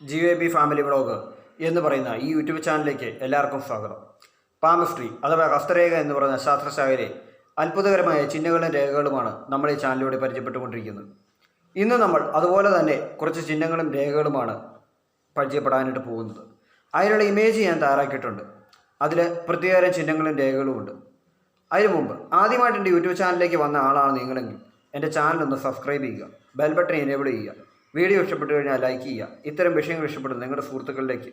G A B family vlog എന്ന് പറയുന്ന ഈ യൂട്യൂബ് ചാനലിലേക്ക് എല്ലാവർക്കും സ്വാഗതം. പാമിസ്ട്രി അഥവാ ഹസ്തരേഖ എന്ന് പറയുന്ന ശാസ്ത്രശാഖയിലെ അത്ഭുതകരമായ ചിഹ്നങ്ങളും രേഖകളുമാണ് നമ്മൾ ഈ ചാനലിലൂടെ പരിചയപ്പെട്ടുകൊണ്ടിരിക്കുന്നത്. ഇന്ന് നമ്മൾ അതുപോലെ തന്നെ കുറച്ച് ചിഹ്നങ്ങളും രേഖകളുമാണ് പരിചയപ്പെടാനായിട്ട് പോകുന്നത്. അതിനുള്ള ഇമേജ് ഞാൻ തയ്യാറാക്കിയിട്ടുണ്ട്. അതിൽ പ്രത്യേകതരം ചിഹ്നങ്ങളും രേഖകളുമുണ്ട് അതിനു മുമ്പ് ആദ്യമായിട്ട് എന്റെ യൂട്യൂബ് ചാനലിലേക്ക് വന്ന ആളാണ് നിങ്ങളെങ്കിൽ എന്റെ ചാനൽ ഒന്ന് സബ്സ്ക്രൈബ് ചെയ്യുക ബെൽ ബട്ടൺ എനേബിൾ ചെയ്യുക. വീഡിയോ ഇഷ്ടപ്പെട്ടു കഴിഞ്ഞാൽ ലൈക്ക് ചെയ്യുക. ഇത്തരം വിഷയങ്ങൾ ഇഷ്ടപ്പെടുന്ന നിങ്ങളുടെ സുഹൃത്തുക്കളിലേക്ക്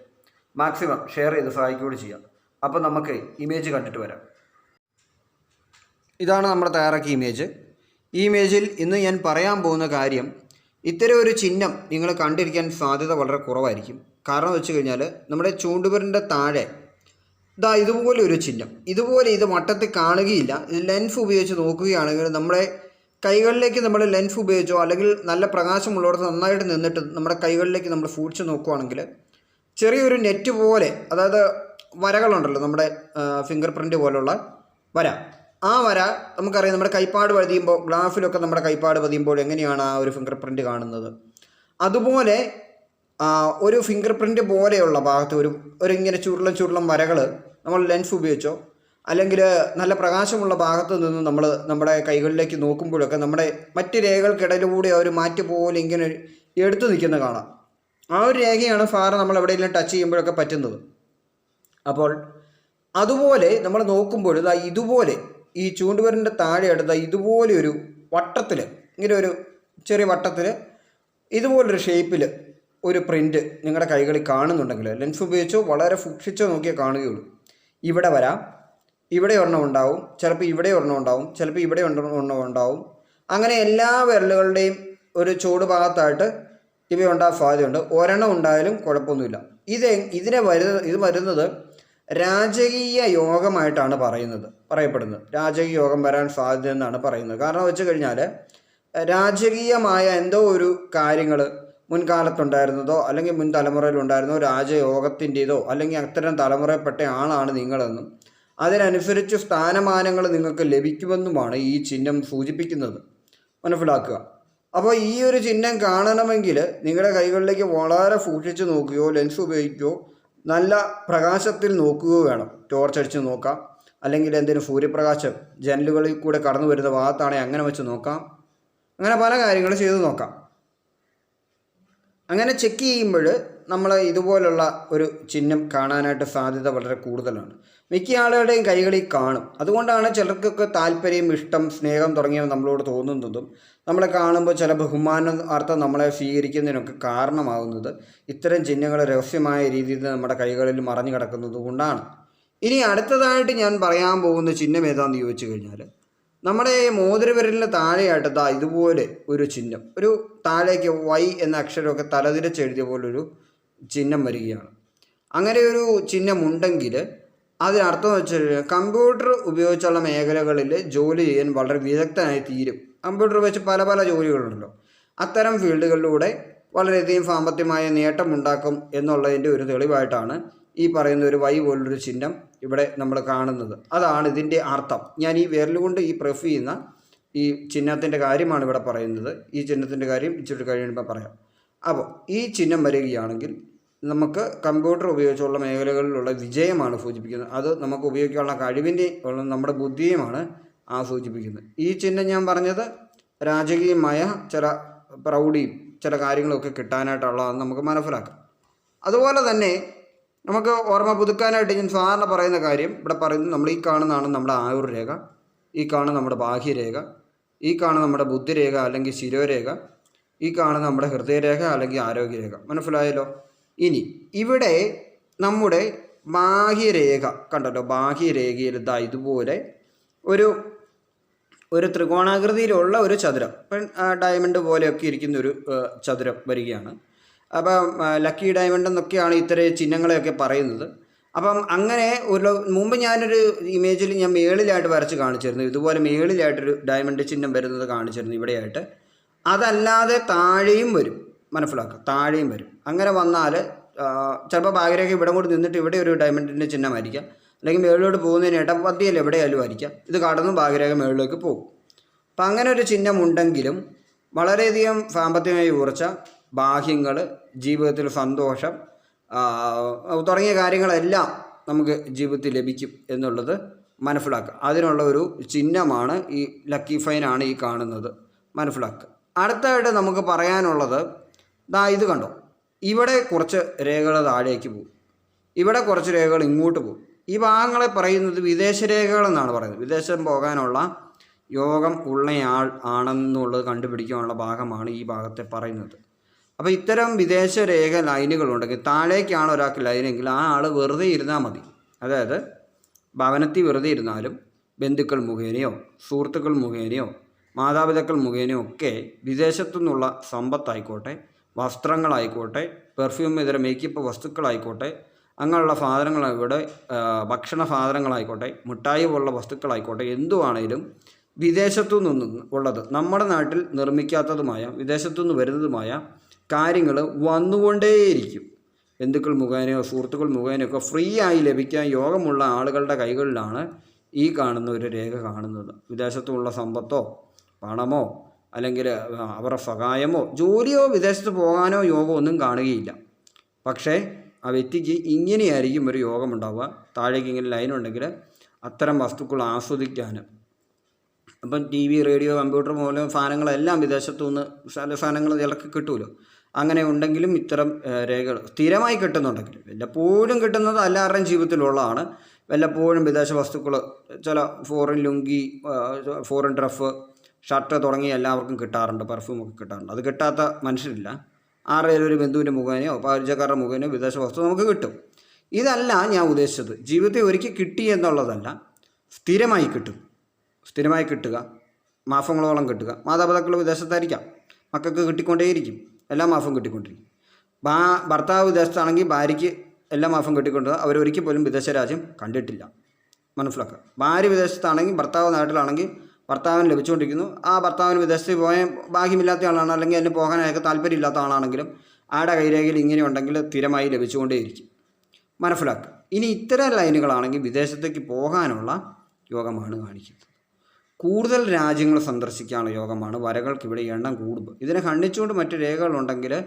മാക്സിമം ഷെയർ ചെയ്ത് സഹായിക്കുകയും ചെയ്യാം അപ്പോൾ നമുക്ക് ഇമേജ് കണ്ടിട്ട് വരാം. ഇതാണ് നമ്മുടെ തയ്യാറാക്കിയ ഇമേജ് ഈ ഇമേജിൽ ഇന്ന് ഞാൻ പറയാൻ പോകുന്ന കാര്യം ഇത്തരം ഒരു ചിഹ്നം നിങ്ങൾ കണ്ടിരിക്കാൻ സാധ്യത വളരെ കുറവായിരിക്കും. കാരണം വെച്ച് കഴിഞ്ഞാൽ നമ്മുടെ ചൂണ്ടുപുരന്റെ താഴെ ഇതാ ഇതുപോലെ ഒരു ചിഹ്നം. ഇതുപോലെ ഇത് വട്ടത്തിൽ കാണുകയില്ല. ഇത് ലെൻസ് ഉപയോഗിച്ച് നോക്കുകയാണെങ്കിൽ നമ്മുടെ കൈകളിലേക്ക് നമ്മൾ ലെൻസ് ഉപയോഗിച്ചോ അല്ലെങ്കിൽ നല്ല പ്രകാശമുള്ളിടത്ത് നന്നായിട്ട് നിന്നിട്ട് നമ്മുടെ കൈകളിലേക്ക് നമ്മൾ സൂക്ഷിച്ച് നോക്കുകയാണെങ്കിൽ ചെറിയൊരു നെറ്റ് പോലെ അതായത് വരകളുണ്ടല്ലോ നമ്മുടെ ഫിംഗർ പ്രിന്റ് പോലുള്ള വര. ആ വര നമുക്കറിയാം നമ്മുടെ കൈപ്പാട് പതിയുമ്പോൾ ഗ്ലാഫിലൊക്കെ നമ്മുടെ കൈപ്പാട് പതിയുമ്പോൾ എങ്ങനെയാണ് ആ ഒരു ഫിംഗർ പ്രിന്റ് കാണുന്നത്. അതുപോലെ ഒരു ഫിംഗർ പ്രിന്റ് പോലെയുള്ള ഭാഗത്ത് ഒരു ഒരു ഇങ്ങനെ ചുരുളം ചുരുളം വരകൾ നമ്മൾ ലെൻസ് ഉപയോഗിച്ചോ അല്ലെങ്കിൽ നല്ല പ്രകാശമുള്ള ഭാഗത്ത് നിന്ന് നമ്മൾ നമ്മുടെ കൈകളിലേക്ക് നോക്കുമ്പോഴൊക്കെ നമ്മുടെ മറ്റ് രേഖകൾക്കിടയിലൂടെ ആ ഒരു മാറ്റ് പോലെ ഇങ്ങനെ എടുത്തു നിൽക്കുന്ന കാണാം. ആ ഒരു രേഖയാണ് ഫാർ നമ്മൾ എവിടെയെങ്കിലും ടച്ച് ചെയ്യുമ്പോഴൊക്കെ പറ്റുന്നത്. അപ്പോൾ അതുപോലെ നമ്മൾ നോക്കുമ്പോൾ ഇതാ ഇതുപോലെ ഈ ചൂണ്ടുവരന്റെ താഴെ അടുത്ത ഇതുപോലെ ഒരു വട്ടത്തിൽ ഇങ്ങനെ ഒരു ചെറിയ വട്ടത്തിൽ ഇതുപോലൊരു ഷേപ്പിൽ ഒരു പ്രിന്റ് നിങ്ങളുടെ കൈകളിൽ കാണുന്നുണ്ടെങ്കിൽ ലെൻസ് ഉപയോഗിച്ചോ വളരെ സൂക്ഷിച്ചോ നോക്കിയേ കാണുകയുള്ളൂ. ഇവിടെ വരാം. ഇവിടെ ഒരെണ്ണം ഉണ്ടാവും ചിലപ്പോൾ ഇവിടെ ഒരെണ്ണം ഉണ്ടാവും ചിലപ്പോൾ ഇവിടെ ഒരെണ്ണം ഉണ്ടാവും. അങ്ങനെ എല്ലാ വിരലുകളുടെയും ഒരു ചൂട് ഭാഗത്തായിട്ട് ഇവയുണ്ടാകാൻ സാധ്യതയുണ്ട്. ഒരെണ്ണം ഉണ്ടായാലും കുഴപ്പമൊന്നുമില്ല. ഇത് ഇതിനെ വരുന്ന ഇത് വരുന്നത് രാജകീയ യോഗമായിട്ടാണ് പറയുന്നത് പറയപ്പെടുന്നത്. രാജകീയ യോഗം വരാൻ സാധ്യത എന്നാണ് പറയുന്നത്. കാരണം വെച്ച് കഴിഞ്ഞാൽ രാജകീയമായ എന്തോ ഒരു കാര്യങ്ങൾ മുൻകാലത്തുണ്ടായിരുന്നതോ അല്ലെങ്കിൽ മുൻ തലമുറയിലുണ്ടായിരുന്നോ രാജയോഗത്തിന്റെതോ അല്ലെങ്കിൽ അത്തരം തലമുറയിൽപ്പെട്ട ആളാണ് നിങ്ങളെന്നും അതിനനുസരിച്ച് സ്ഥാനമാനങ്ങൾ നിങ്ങൾക്ക് ലഭിക്കുമെന്നുമാണ് ഈ ചിഹ്നം സൂചിപ്പിക്കുന്നത്. മനസ്സിലാക്കുക. അപ്പോൾ ഈ ഒരു ചിഹ്നം കാണണമെങ്കിൽ നിങ്ങളുടെ കൈകളിലേക്ക് വളരെ സൂക്ഷിച്ച് നോക്കുകയോ ലെൻസ് ഉപയോഗിക്കുകയോ നല്ല പ്രകാശത്തിൽ നോക്കുകയോ വേണം. ടോർച്ച് അടിച്ച് നോക്കാം. അല്ലെങ്കിൽ എന്തെങ്കിലും സൂര്യപ്രകാശം ജനലുകളിൽ കൂടെ കടന്നു വരുന്ന ഭാഗത്താണെങ്കിൽ അങ്ങനെ വെച്ച് നോക്കാം. അങ്ങനെ പല കാര്യങ്ങളും ചെയ്ത് നോക്കാം. അങ്ങനെ ചെക്ക് ചെയ്യുമ്പോൾ നമ്മൾ ഇതുപോലുള്ള ഒരു ചിഹ്നം കാണാനായിട്ട് സാധ്യത വളരെ കൂടുതലാണ്. മിക്ക ആളുകളുടെയും കൈകളിൽ കാണും. അതുകൊണ്ടാണ് ചിലർക്കൊക്കെ താല്പര്യം ഇഷ്ടം സ്നേഹം തുടങ്ങിയവ നമ്മളോട് തോന്നുന്നതും നമ്മളെ കാണുമ്പോൾ ചില ബഹുമാന അർത്ഥം നമ്മളെ സ്വീകരിക്കുന്നതിനൊക്കെ കാരണമാകുന്നത് ഇത്തരം ചിഹ്നങ്ങൾ രഹസ്യമായ രീതിയിൽ നമ്മുടെ കൈകളിൽ മറഞ്ഞു കിടക്കുന്നത് കൊണ്ടാണ് ഇനി അടുത്തതായിട്ട് ഞാൻ പറയാൻ പോകുന്ന ചിഹ്നം ഏതാണെന്ന് ചോദിച്ചു കഴിഞ്ഞാൽ നമ്മുടെ മോതിരവിരലിന്റെ താഴെയായിട്ട് ദാ ഇതുപോലെ ഒരു ചിഹ്നം. ഒരു താഴേക്ക് വൈ എന്ന അക്ഷരമൊക്കെ തലതിരിച്ച് എഴുതിയ പോലൊരു ചിഹ്നം വരികയാണ്. അങ്ങനെ ഒരു ചിഹ്നം ഉണ്ടെങ്കിൽ അതിനർത്ഥം വെച്ച് കഴിഞ്ഞാൽ കമ്പ്യൂട്ടർ ഉപയോഗിച്ചുള്ള മേഖലകളിൽ ജോലി ചെയ്യാൻ വളരെ വിദഗ്ധനായി തീരും. കമ്പ്യൂട്ടർ വെച്ച് പല പല ജോലികളുണ്ടല്ലോ. അത്തരം ഫീൽഡുകളിലൂടെ വളരെയധികം സാമ്പത്തികമായ നേട്ടമുണ്ടാക്കും എന്നുള്ളതിന്റെ ഒരു തെളിവായിട്ടാണ് ഈ പറയുന്ന ഒരു വൈ പോലൊരു ചിഹ്നം ഇവിടെ നമ്മൾ കാണുന്നത്. അതാണ് ഇതിന്റെ അർത്ഥം. ഞാൻ ഈ വിരൽ കൊണ്ട് ഈ പ്രഫ് ചെയ്യുന്ന ഈ ചിഹ്നത്തിന്റെ കാര്യമാണ് ഇവിടെ പറയുന്നത്. ഈ ചിഹ്നത്തിന്റെ കാര്യം ഇച്ചിരി കഴിയുമ്പോൾ പറയാം. അപ്പോൾ ഈ ചിഹ്നം വരികയാണെങ്കിൽ നമുക്ക് കമ്പ്യൂട്ടർ ഉപയോഗിച്ചുള്ള മേഖലകളിലുള്ള വിജയമാണ് സൂചിപ്പിക്കുന്നത്. അത് നമുക്ക് ഉപയോഗിക്കാനുള്ള കഴിവിന്റെ ഉള്ള നമ്മുടെ ബുദ്ധിയുമാണ് ആ സൂചിപ്പിക്കുന്നത്. ഈ ചിഹ്നം ഞാൻ പറഞ്ഞത് രാജകീയമായ ചില പ്രൗഢിയും ചില കാര്യങ്ങളൊക്കെ കിട്ടാനായിട്ടുള്ളതെന്ന് നമുക്ക് മനസ്സിലാക്കാം. അതുപോലെ തന്നെ നമുക്ക് ഓർമ്മ പുതുക്കാനായിട്ട് ഞാൻ സാധാരണ പറയുന്ന കാര്യം ഇവിടെ പറയുന്നത് നമ്മൾ ഈ കാണുന്നതാണ് നമ്മുടെ ആയുർ രേഖ ഈ കാണുന്ന നമ്മുടെ ബാഹ്യരേഖ ഈ കാണുന്ന നമ്മുടെ ബുദ്ധിരേഖ അല്ലെങ്കിൽ ശിരോരേഖ ഈ കാണുന്ന നമ്മുടെ ഹൃദയരേഖ അല്ലെങ്കിൽ ആരോഗ്യരേഖ. മനസ്സിലായല്ലോ? ഇനി ഇവിടെ നമ്മുടെ ബാഹ്യരേഖ കണ്ടല്ലോ? ബാഹ്യരേഖയിൽ ഇതാ ഇതുപോലെ ഒരു ഒരു ത്രികോണാകൃതിയിലുള്ള ഒരു ചതുരം. ഡയമണ്ട് പോലെയൊക്കെ ഇരിക്കുന്ന ഒരു ചതുരം വരികയാണ്. അപ്പം ലക്കി ഡയമണ്ട് എന്നൊക്കെയാണ് ഇത്തരം ചിഹ്നങ്ങളെയൊക്കെ പറയുന്നത്. അപ്പം അങ്ങനെ ഒരു മുമ്പ് ഞാനൊരു ഇമേജിൽ ഞാൻ മേളിലായിട്ട് വരച്ച് കാണിച്ചിരുന്നു. ഇതുപോലെ മേളിലായിട്ടൊരു ഡയമണ്ട് ചിഹ്നം വരുന്നത് കാണിച്ചിരുന്നു ഇവിടെയായിട്ട്. അതല്ലാതെ താഴെയും വരും. മനസ്സിലാക്കുക താഴെയും വരും. അങ്ങനെ വന്നാൽ ചിലപ്പോൾ ഭാഗ്യരേഖ ഇവിടെ കൂടി നിന്നിട്ട് ഇവിടെ ഒരു ഡയമണ്ടിന്റെ ചിഹ്നമായിരിക്കാം. അല്ലെങ്കിൽ മേളിലോട്ട് പോകുന്നതിന് പദ്യയിൽ എവിടെയായാലും ആയിരിക്കാം. ഇത് കടന്ന് ഭാഗ്യരേഖ മേളിലേക്ക് പോകും. അപ്പം അങ്ങനെ ഒരു ചിഹ്നം ഉണ്ടെങ്കിലും വളരെയധികം സാമ്പത്തികമായി ഉയർച്ച ബാഹ്യങ്ങൾ ജീവിതത്തിൽ സന്തോഷം തുടങ്ങിയ കാര്യങ്ങളെല്ലാം നമുക്ക് ജീവിതത്തിൽ ലഭിക്കും എന്നുള്ളത് മനസ്സിലാക്കുക. അതിനുള്ള ഒരു ചിഹ്നമാണ് ഈ ലക്കി ഫൈനാണ് ഈ കാണുന്നത്. മനസ്സിലാക്കുക. അടുത്തായിട്ട് നമുക്ക് പറയാനുള്ളത് ദാ ഇത് കണ്ടോ? ഇവിടെ കുറച്ച് രേഖകൾ താഴേക്ക് പോകും. ഇവിടെ കുറച്ച് രേഖകൾ ഇങ്ങോട്ട് പോകും. ഈ ഭാഗങ്ങളെ പറയുന്നത് വിദേശ രേഖകൾ എന്നാണ് പറയുന്നത്. വിദേശം പോകാനുള്ള യോഗം ഉള്ളയാൾ ആണെന്നുള്ളത് കണ്ടുപിടിക്കാനുള്ള ഭാഗമാണ് ഈ ഭാഗത്തെ പറയുന്നത്. അപ്പോൾ ഇത്തരം വിദേശ രേഖ ലൈനുകളുണ്ടെങ്കിൽ താഴേക്കാണ് ഒരാൾക്ക് ലൈനെങ്കിൽ ആ ആൾ വെറുതെ ഇരുന്നാൽ മതി. അതായത് ഭവനത്തിൽ വെറുതെ ഇരുന്നാലും ബന്ധുക്കൾ മുഖേനയോ സുഹൃത്തുക്കൾ മുഖേനയോ മാതാപിതാക്കൾ മുഖേനയോ ഒക്കെ വിദേശത്തു നിന്നുള്ള സമ്പത്തായിക്കോട്ടെ വസ്ത്രങ്ങളായിക്കോട്ടെ പെർഫ്യൂം ഇതര മേക്കപ്പ് വസ്തുക്കളായിക്കോട്ടെ അങ്ങനെയുള്ള സാധനങ്ങൾ ഇവിടെ ഭക്ഷണ സാധനങ്ങളായിക്കോട്ടെ മിഠായി പോലുള്ള വസ്തുക്കളായിക്കോട്ടെ എന്തുവാണേലും വിദേശത്തു നിന്ന് ഉള്ളത്. നമ്മുടെ നാട്ടിൽ നിർമ്മിക്കാത്തതുമായ വിദേശത്തു നിന്ന് വരുന്നതുമായ കാര്യങ്ങൾ വന്നുകൊണ്ടേയിരിക്കും. ബന്ധുക്കൾ മുഖേനയോ സുഹൃത്തുക്കൾ മുഖേനയോ ഒക്കെ ഫ്രീ ആയി ലഭിക്കാൻ യോഗമുള്ള ആളുകളുടെ കൈകളിലാണ് ഈ കാണുന്ന ഒരു രേഖ കാണുന്നത്. വിദേശത്തുള്ള സമ്പത്തോ പണമോ അല്ലെങ്കിൽ അവരുടെ സഹായമോ ജോലിയോ വിദേശത്ത് പോകാനോ യോഗമോ ഒന്നും കാണുകയില്ല. പക്ഷേ ആ വ്യക്തിക്ക് ഇങ്ങനെയായിരിക്കും ഒരു യോഗം ഉണ്ടാവുക. താഴേക്ക് ഇങ്ങനെ ലൈൻ ഉണ്ടെങ്കിൽ അത്തരം വസ്തുക്കൾ ആസ്വദിക്കാൻ അപ്പം ടി വി റേഡിയോ കമ്പ്യൂട്ടർ പോലെ സാധനങ്ങളെല്ലാം വിദേശത്തു നിന്ന് സാധനങ്ങൾ ഇളക്കി കിട്ടുമല്ലോ അങ്ങനെ ഉണ്ടെങ്കിലും ഇത്തരം രേഖകൾ സ്ഥിരമായി കിട്ടുന്നുണ്ടെങ്കിൽ വല്ലപ്പോഴും കിട്ടുന്നത് എല്ലാവരുടെയും ജീവിതത്തിലുള്ളതാണ്. വല്ലപ്പോഴും വിദേശ വസ്തുക്കൾ ചില ഫോറിൻ ലുങ്കി ഫോറിൻ ഡ്രഫ് ഷർട്ട് തുടങ്ങി എല്ലാവർക്കും കിട്ടാറുണ്ട് പെർഫ്യൂമൊക്കെ കിട്ടാറുണ്ട്. അത് കിട്ടാത്ത മനുഷ്യരില്ല. ആരുടെയും ഒരു ബന്ധുവിന്റെ മുഖേനയോ പരിചയക്കാരുടെ മുഖേനയോ വിദേശ വസ്തു നമുക്ക് കിട്ടും. ഇതല്ല ഞാൻ ഉദ്ദേശിച്ചത്. ജീവിതത്തിൽ ഒരുക്കി കിട്ടി എന്നുള്ളതല്ല സ്ഥിരമായി കിട്ടും. സ്ഥിരമായി കിട്ടുക. മാസങ്ങളോളം കിട്ടുക. മാതാപിതാക്കൾ വിദേശത്തായിരിക്കാം. മക്കൾക്ക് കിട്ടിക്കൊണ്ടേയിരിക്കും. എല്ലാ മാസവും കിട്ടിക്കൊണ്ടിരിക്കും. ബാ ഭർത്താവ് വിദേശത്താണെങ്കിൽ ഭാര്യയ്ക്ക് എല്ലാ മാസവും കിട്ടിക്കൊണ്ട് അവർ ഒരിക്കൽ പോലും വിദേശ രാജ്യം കണ്ടിട്ടില്ല. മനസ്സിലാക്കുക. ഭാര്യ വിദേശത്താണെങ്കിൽ ഭർത്താവ് നാട്ടിലാണെങ്കിൽ ഭർത്താവിന് ലഭിച്ചുകൊണ്ടിരിക്കുന്നു. ആ ഭർത്താവിന് വിദേശത്ത് പോയ ഭാഗ്യമില്ലാത്ത ആളാണ് അല്ലെങ്കിൽ അതിന് പോകാൻ അയാൾക്ക് താല്പര്യമില്ലാത്ത ആളാണെങ്കിലും ആടെ കൈരേഖയിൽ ഇങ്ങനെ ഉണ്ടെങ്കിൽ സ്ഥിരമായി ലഭിച്ചുകൊണ്ടേയിരിക്കും. മനസ്സിലാക്കുക. ഇനി ഇത്തരം ലൈനുകളാണെങ്കിൽ വിദേശത്തേക്ക് പോകാനുള്ള യോഗമാണ് കാണിക്കുന്നത്. കൂടുതൽ രാജ്യങ്ങൾ സന്ദർശിക്കാനുള്ള യോഗമാണ്. വരകൾക്ക് ഇവിടെ എണ്ണം കൂടുമ്പോൾ. ഇതിനെ ഖണ്ഡിച്ചുകൊണ്ട് മറ്റു രേഖകളുണ്ടെങ്കിൽ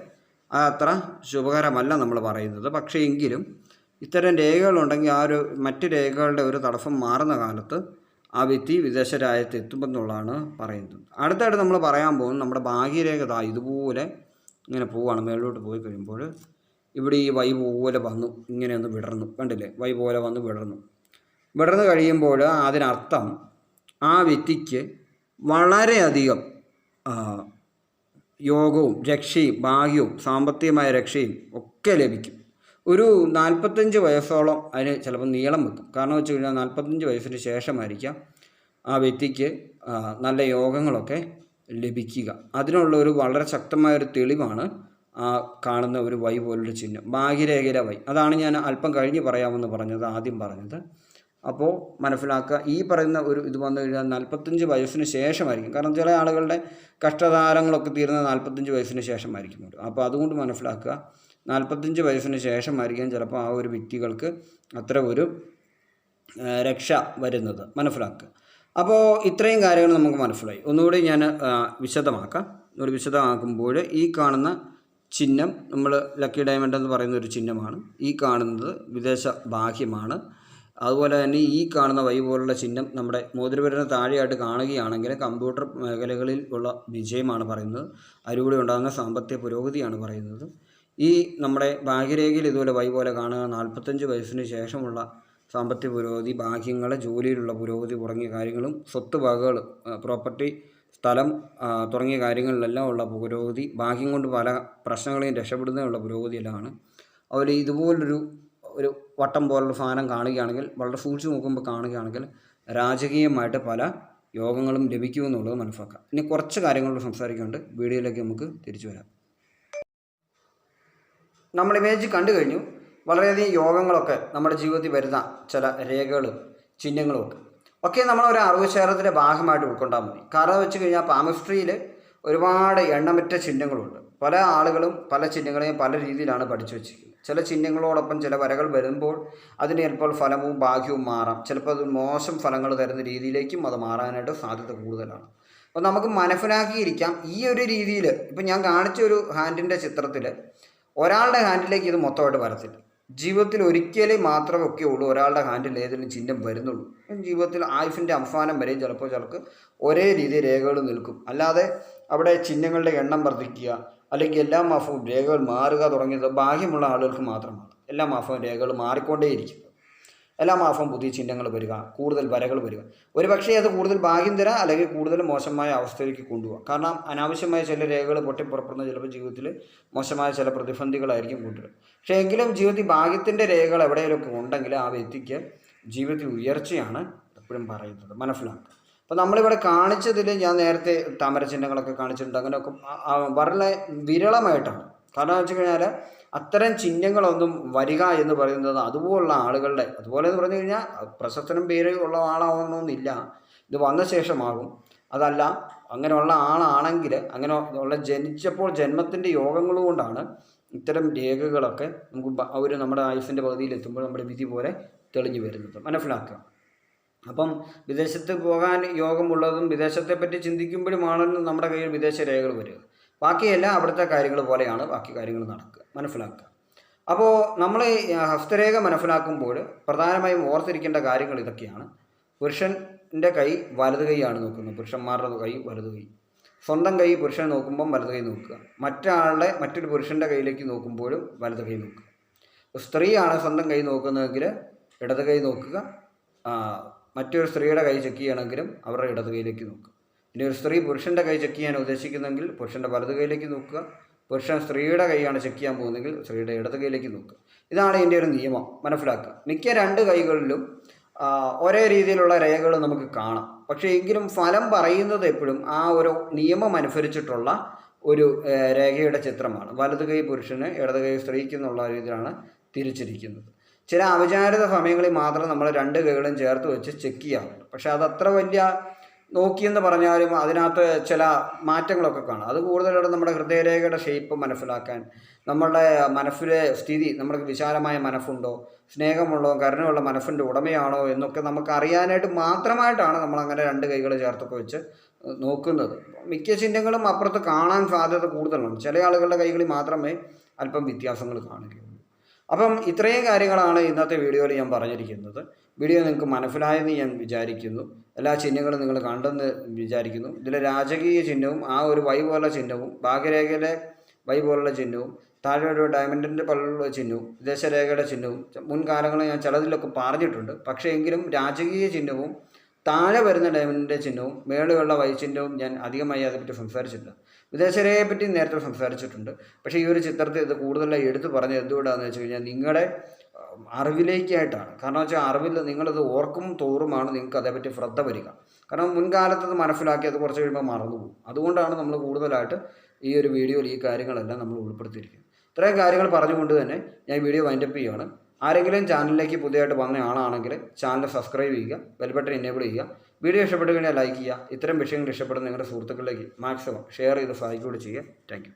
അത് അത്ര ശുഭകരമല്ല നമ്മൾ പറയുന്നത്. പക്ഷേ എങ്കിലും ഇത്തരം രേഖകളുണ്ടെങ്കിൽ ആ ഒരു മറ്റ് രേഖകളുടെ ഒരു തടസ്സം മാറുന്ന കാലത്ത് ആ വ്യക്തി വിദേശ രാജ്യത്ത് എത്തുമെന്നുള്ളതാണ് പറയുന്നത്. അടുത്തായിട്ട് നമ്മൾ പറയാൻ പോകുന്നത് നമ്മുടെ ഭാഗ്യരേഖ താ ഇതുപോലെ ഇങ്ങനെ പോവുകയാണ്. മേളിലോട്ട് പോയി കഴിയുമ്പോൾ ഇവിടെ ഈ വൈ പോലെ വന്നു ഇങ്ങനെ ഒന്ന് വിടർന്നു. കണ്ടില്ലേ? വൈ പോലെ വന്ന് വിടർന്നു. വിടർന്നു കഴിയുമ്പോൾ അതിനർത്ഥം ആ വ്യക്തിക്ക് വളരെയധികം യോഗവും രക്ഷയും ഭാഗ്യവും സാമ്പത്തികമായ രക്ഷയും ഒക്കെ ലഭിക്കും. ഒരു നാൽപ്പത്തഞ്ച് വയസ്സോളം അതിന് ചിലപ്പോൾ നീളം വെക്കും. കാരണം വെച്ച് കഴിഞ്ഞാൽ നാൽപ്പത്തഞ്ച് വയസ്സിന് ശേഷമായിരിക്കാം ആ വ്യക്തിക്ക് നല്ല യോഗങ്ങളൊക്കെ ലഭിക്കുക. അതിനുള്ള ഒരു വളരെ ശക്തമായ ഒരു തെളിവാണ് ആ കാണുന്ന ഒരു വൈ പോലൊരു ചിഹ്നം. ഭാഗ്യരേഖയിലെ വൈ. അതാണ് ഞാൻ അല്പം കഴിഞ്ഞ് പറയാമെന്ന് പറഞ്ഞത് ആദ്യം പറഞ്ഞത്. അപ്പോൾ മനസ്സിലാക്കുക ഈ പറയുന്ന ഒരു ഇത് വന്നു കഴിഞ്ഞാൽ നാൽപ്പത്തഞ്ച് വയസ്സിന് ശേഷമായിരിക്കും. കാരണം ചില ആളുകളുടെ കഷ്ടതാരങ്ങളൊക്കെ തീരുന്ന നാൽപ്പത്തഞ്ച് വയസ്സിന് ശേഷമായിരിക്കും അപ്പോൾ അതുകൊണ്ട് മനസ്സിലാക്കുക നാൽപ്പത്തഞ്ച് വയസ്സിന് ശേഷമായിരിക്കും ചിലപ്പോൾ ആ ഒരു വ്യക്തികൾക്ക് അത്ര ഒരു രക്ഷ വരുന്നത്. മനസ്സിലാക്കുക. അപ്പോൾ ഇത്രയും കാര്യങ്ങൾ നമുക്ക് മനസ്സിലായി. ഒന്നുകൂടി ഞാൻ വിശദമാക്കാം. ഒരു വിശദമാക്കുമ്പോൾ ഈ കാണുന്ന ചിഹ്നം നമ്മൾ ലക്കി ഡയമണ്ട് എന്ന് പറയുന്ന ഒരു ചിഹ്നമാണ്. ഈ കാണുന്നത് വിദേശ ബാഹ്യമാണ്. അതുപോലെ തന്നെ ഈ കാണുന്ന വൈ പോലുള്ള ചിഹ്നം നമ്മുടെ മോതിരവിരലിന് താഴെയായിട്ട് കാണുകയാണെങ്കിൽ കമ്പ്യൂട്ടർ മേഖലകളിൽ ഉള്ള വിജയമാണ് പറയുന്നത്. അതിലൂടെ ഉണ്ടാകുന്ന സാമ്പത്തിക പുരോഗതിയാണ് പറയുന്നത്. ഈ നമ്മുടെ ഭാഗ്യരേഖയിൽ ഇതുപോലെ വൈ പോലെ കാണുക നാൽപ്പത്തഞ്ച് വയസ്സിന് ശേഷമുള്ള സാമ്പത്തിക പുരോഗതി ഭാഗ്യങ്ങൾ ജോലിയിലുള്ള പുരോഗതി തുടങ്ങിയ കാര്യങ്ങളും സ്വത്ത് വകകൾ പ്രോപ്പർട്ടി സ്ഥലം തുടങ്ങിയ കാര്യങ്ങളിലെല്ലാം ഉള്ള പുരോഗതി ഭാഗ്യം കൊണ്ട് പല പ്രശ്നങ്ങളെയും രക്ഷപ്പെടുന്നതിനുള്ള പുരോഗതിയെല്ലാമാണ്. അതുപോലെ ഇതുപോലൊരു ഒരു വട്ടം പോലുള്ള സാധനം കാണുകയാണെങ്കിൽ വളരെ സൂക്ഷിച്ച് നോക്കുമ്പോൾ കാണുകയാണെങ്കിൽ രാജകീയമായിട്ട് പല യോഗങ്ങളും ലഭിക്കുമെന്നുള്ളത് മനസ്സിലാക്കാം. ഇനി കുറച്ച് കാര്യങ്ങളോട് സംസാരിക്കുന്നുണ്ട് വീഡിയോയിലേക്ക് നമുക്ക് തിരിച്ചു വരാം. നമ്മൾ ഇമേജ് കണ്ടു കഴിഞ്ഞു. വളരെയധികം യോഗങ്ങളൊക്കെ നമ്മുടെ ജീവിതത്തിൽ വരുന്ന ചില രേഖകളും ചിഹ്നങ്ങളും ഒക്കെ. ഒക്കെ നമ്മൾ ഒരു അറിവ് ശേഖരത്തിന്റെ ഭാഗമായിട്ട് ഉൾക്കൊണ്ടാൽ മതി. കാരണം വെച്ച് കഴിഞ്ഞാൽ പാമിസ്ട്രിയിൽ ഒരുപാട് എണ്ണമറ്റ ചിഹ്നങ്ങളുണ്ട്. പല ആളുകളും പല ചിഹ്നങ്ങളെയും പല രീതിയിലാണ് പഠിച്ചു വെച്ചിരിക്കുന്നത്. ചില ചിഹ്നങ്ങളോടൊപ്പം ചില വരകൾ വരുമ്പോൾ അതിന് ചിലപ്പോൾ ഫലവും ഭാഗ്യവും മാറാം. ചിലപ്പോൾ അത് മോശം ഫലങ്ങൾ തരുന്ന രീതിയിലേക്കും അത് മാറാനായിട്ട് സാധ്യത കൂടുതലാണ്. അപ്പോൾ നമുക്ക് മനസ്സിലാക്കിയിരിക്കാം ഈ ഒരു രീതിയിൽ ഇപ്പം ഞാൻ കാണിച്ച ഒരു ഹാൻഡിന്റെ ചിത്രത്തിൽ ഒരാളുടെ ഹാൻഡിലേക്ക് ഇത് മൊത്തമായിട്ട് വരത്തില്ല. ജീവിതത്തിൽ ഒരിക്കലും മാത്രമൊക്കെ ഉള്ളൂ ഒരാളുടെ ഹാൻഡിൽ ഏതെങ്കിലും ചിഹ്നം വരുന്നുള്ളൂ. ജീവിതത്തിൽ ആയുഷിന്റെ അവസാനം വരെ ചിലപ്പോൾ ചിലർക്ക് ഒരേ രീതിയിൽ രേഖകൾ നിൽക്കും. അല്ലാതെ അവിടെ ചിഹ്നങ്ങളുടെ എണ്ണം വർദ്ധിക്കുക അല്ലെങ്കിൽ എല്ലാ മാസവും രേഖകൾ മാറുക തുടങ്ങിയത് ഭാഗ്യമുള്ള ആളുകൾക്ക് മാത്രമാണ്. എല്ലാ മാസവും രേഖകൾ മാറിക്കൊണ്ടേയിരിക്കും. എല്ലാ മാസവും പുതിയ ചിഹ്നങ്ങൾ വരിക കൂടുതൽ വരകൾ വരിക. ഒരു പക്ഷേ അത് കൂടുതൽ ഭാഗ്യം തരാം അല്ലെങ്കിൽ കൂടുതൽ മോശമായ അവസ്ഥയിലേക്ക് കൊണ്ടുപോകാം കാരണം അനാവശ്യമായ ചില രേഖകൾ പൊട്ടിപ്പുറപ്പെടുന്ന ചിലപ്പോൾ ജീവിതത്തിൽ മോശമായ ചില പ്രതിസന്ധികളായിരിക്കും കൊണ്ടുവരും പക്ഷേ എങ്കിലും ജീവിതത്തിൽ ഭാഗ്യത്തിന്റെ രേഖകൾ എവിടെയെങ്കിലുമൊക്കെ ഉണ്ടെങ്കിൽ ആ വ്യക്തിക്ക് ജീവിതത്തിൽ ഉയർച്ചയാണ് എപ്പോഴും പറയുന്നത്. മനസ്സിലാക്കുക അപ്പോൾ നമ്മളിവിടെ കാണിച്ചതിൽ ഞാൻ നേരത്തെ താമര ചിഹ്നങ്ങളൊക്കെ കാണിച്ചിട്ടുണ്ട്. അങ്ങനെയൊക്കെ വളരെ വിരളമായിട്ടാണ്. കാരണം എന്ന് വെച്ച് കഴിഞ്ഞാൽ അത്തരം ചിഹ്നങ്ങളൊന്നും വരിക എന്ന് പറയുന്നത് അതുപോലുള്ള ആളുകളുടെ അതുപോലെ എന്ന് പറഞ്ഞു കഴിഞ്ഞാൽ പ്രശസ്തനും പേര് ഉള്ള ആളാവണമെന്നില്ല. ഇത് വന്ന ശേഷമാകും. അതല്ല അങ്ങനെയുള്ള ആളാണെങ്കിൽ അങ്ങനെ ഉള്ള ജനിച്ചപ്പോൾ ജന്മത്തിന്റെ യോഗങ്ങൾ കൊണ്ടാണ് ഇത്തരം രേഖകളൊക്കെ നമുക്ക് അവർ നമ്മുടെ ആയുസിന്റെ പകുതിയിൽ എത്തുമ്പോൾ നമ്മുടെ വിധി പോലെ തെളിഞ്ഞു വരുന്നത്. മനസ്സിലാക്കുക. അപ്പം വിദേശത്ത് പോകാൻ യോഗമുള്ളതും വിദേശത്തെ പറ്റി ചിന്തിക്കുമ്പോഴുമാണല്ലോ നമ്മുടെ കയ്യിൽ വിദേശ രേഖകൾ വരിക. ബാക്കിയെല്ലാം അവിടുത്തെ കാര്യങ്ങൾ പോലെയാണ് ബാക്കി കാര്യങ്ങൾ നടക്കുക മനസ്സിലാക്കുക. അപ്പോൾ നമ്മൾ ഹസ്തരേഖ മനസ്സിലാക്കുമ്പോൾ പ്രധാനമായും ഓർത്തിരിക്കേണ്ട കാര്യങ്ങൾ ഇതൊക്കെയാണ്. പുരുഷന്റെ കൈ വലത് കൈയാണ് നോക്കുന്നത്. പുരുഷന്മാരുടെ കൈ വലത് കൈ. സ്വന്തം കൈ പുരുഷൻ നോക്കുമ്പം വലത് കൈ നോക്കുക. മറ്റാളുടെ മറ്റൊരു പുരുഷന്റെ കയ്യിലേക്ക് നോക്കുമ്പോഴും വലത് കൈ നോക്കുക. സ്ത്രീയാണ് സ്വന്തം കൈ നോക്കുന്നതെങ്കിൽ ഇടത് കൈ നോക്കുക. മറ്റൊരു സ്ത്രീയുടെ കൈ ചെക്ക് ചെയ്യണമെങ്കിലും അവരുടെ ഇടത് കൈയിലേക്ക് നോക്കുക. ഇനി ഒരു സ്ത്രീ പുരുഷന്റെ കൈ ചെക്ക് ചെയ്യാൻ ഉദ്ദേശിക്കുന്നെങ്കിൽ പുരുഷന്റെ വലതു കൈയിലേക്ക് നോക്കുക. പുരുഷൻ സ്ത്രീയുടെ കൈയാണ് ചെക്ക് ചെയ്യാൻ പോകുന്നതെങ്കിൽ സ്ത്രീയുടെ ഇടത് കൈയിലേക്ക് നോക്കുക. ഇതാണ് ഇതിന്റെ ഒരു നിയമം. മനസ്സിലാക്കുക. മിക്ക രണ്ട് കൈകളിലും ഒരേ രീതിയിലുള്ള രേഖകൾ നമുക്ക് കാണാം. പക്ഷേ എങ്കിലും ഫലം പറയുന്നത് എപ്പോഴും ആ ഒരു നിയമം അനുസരിച്ചിട്ടുള്ള ഒരു രേഖയുടെ ചിത്രമാണ്. വലത് കൈ പുരുഷന് ഇടത് കൈ സ്ത്രീക്ക് എന്നുള്ള രീതിയിലാണ് തിരിച്ചിരിക്കുന്നത്. ചില അവിചാരിത സമയങ്ങളിൽ മാത്രം നമ്മൾ രണ്ട് കൈകളും ചേർത്ത് വെച്ച് ചെക്ക് ചെയ്യാറുണ്ട്. പക്ഷേ അത് അത്ര വലിയ നോക്കിയെന്ന് പറഞ്ഞാലും അതിനകത്ത് ചില മാറ്റങ്ങളൊക്കെ കാണാം. അത് കൂടുതലായിട്ട് നമ്മുടെ ഹൃദയരേഖയുടെ ഷേപ്പ് മനസ്സിലാക്കാൻ നമ്മളുടെ മനസ്സിലെ സ്ഥിതി നമ്മൾക്ക് വിശാലമായ മനസ്സുണ്ടോ സ്നേഹമുള്ളോ കരുണയുള്ള മനസ്സിന്റെ ഉടമയാണോ എന്നൊക്കെ നമുക്ക് അറിയാനായിട്ട് മാത്രമായിട്ടാണ് നമ്മൾ അങ്ങനെ രണ്ട് കൈകൾ ചേർത്തൊക്കെ വെച്ച് നോക്കുന്നത്. മിക്ക ചിഹ്നങ്ങളും അപ്പുറത്ത് കാണാൻ സാധ്യത കൂടുതലാണ്. ചില ആളുകളുടെ കൈകളിൽ മാത്രമേ അല്പം വ്യത്യാസങ്ങൾ കാണുകയുള്ളൂ. അപ്പം ഇത്രയും കാര്യങ്ങളാണ് ഇന്നത്തെ വീഡിയോയിൽ ഞാൻ പറഞ്ഞിരിക്കുന്നത്. വീഡിയോ നിങ്ങൾക്ക് മനസ്സിലായെന്ന് ഞാൻ വിചാരിക്കുന്നു. എല്ലാ ചിഹ്നങ്ങളും നിങ്ങൾ കണ്ടെന്ന് വിചാരിക്കുന്നു. ഇതിലെ രാജകീയ ചിഹ്നവും ആ ഒരു വൈ പോലുള്ള ചിഹ്നവും ഭാഗ്യരേഖയിലെ വൈ പോലുള്ള ചിഹ്നവും താഴെ ഒരു ഡയമണ്ടിന്റെ പോലുള്ള ചിഹ്നവും വിദേശരേഖയുടെ ചിഹ്നവും മുൻകാലങ്ങളിൽ ഞാൻ ചിലതിലൊക്കെ പറഞ്ഞിട്ടുണ്ട്. പക്ഷേ എങ്കിലും രാജകീയ ചിഹ്നവും താഴെ വരുന്ന ഡയമണ്ടിന്റെ ചിഹ്നവും മേളുകളുടെ വൈ ചിഹ്നവും ഞാൻ അധികമായി അതേപ്പറ്റി സംസാരിച്ചിട്ടുണ്ട് വിദേശരേഖയെ പറ്റി നേരത്തെ സംസാരിച്ചിട്ടുണ്ട്. പക്ഷേ ഈ ഒരു ചിത്രത്തെ ഇത് കൂടുതലായി എടുത്തു പറഞ്ഞത് എന്തുകൊണ്ടാണെന്ന് വെച്ച് കഴിഞ്ഞാൽ നിങ്ങളുടെ അറിവിലേക്കായിട്ടാണ്. കാരണം വെച്ചാൽ അറിവിൽ നിങ്ങളത് ഓർക്കും തോറുമാണ് നിങ്ങൾക്ക് അതേപറ്റി ശ്രദ്ധ വരിക. കാരണം മുൻകാലത്ത് അത് മനസ്സിലാക്കി അത് കുറച്ച് കഴിയുമ്പോൾ മറന്നുപോകും അതുകൊണ്ടാണ് നമ്മൾ കൂടുതലായിട്ട് ഈ ഒരു വീഡിയോയിൽ ഈ കാര്യങ്ങളെല്ലാം നമ്മൾ ഉൾപ്പെടുത്തിയിരിക്കുന്നത്. ഇത്രയും കാര്യങ്ങൾ പറഞ്ഞുകൊണ്ട് തന്നെ ഞാൻ വീഡിയോ വൈൻഡപ്പ് ചെയ്യുകയാണ് ആരെങ്കിലും ചാനലിലേക്ക് പുതിയതായിട്ട് വന്ന ആളാണെങ്കിൽ ചാനൽ സബ്സ്ക്രൈബ് ചെയ്യുക ബെൽ ബട്ടൺ എനേബിൾ ചെയ്യുക. വീഡിയോ ഇഷ്ടപ്പെട്ടു കഴിഞ്ഞാൽ ലൈക്ക് ചെയ്യുക. ഇത്തരം വിഷയങ്ങൾ ഇഷ്ടപ്പെടുന്ന നിങ്ങളുടെ സുഹൃത്തുക്കളിലേക്ക് മാക്സിമം ഷെയർ ചെയ്ത് സഹായിക്കുകയും ചെയ്യുക. താങ്ക്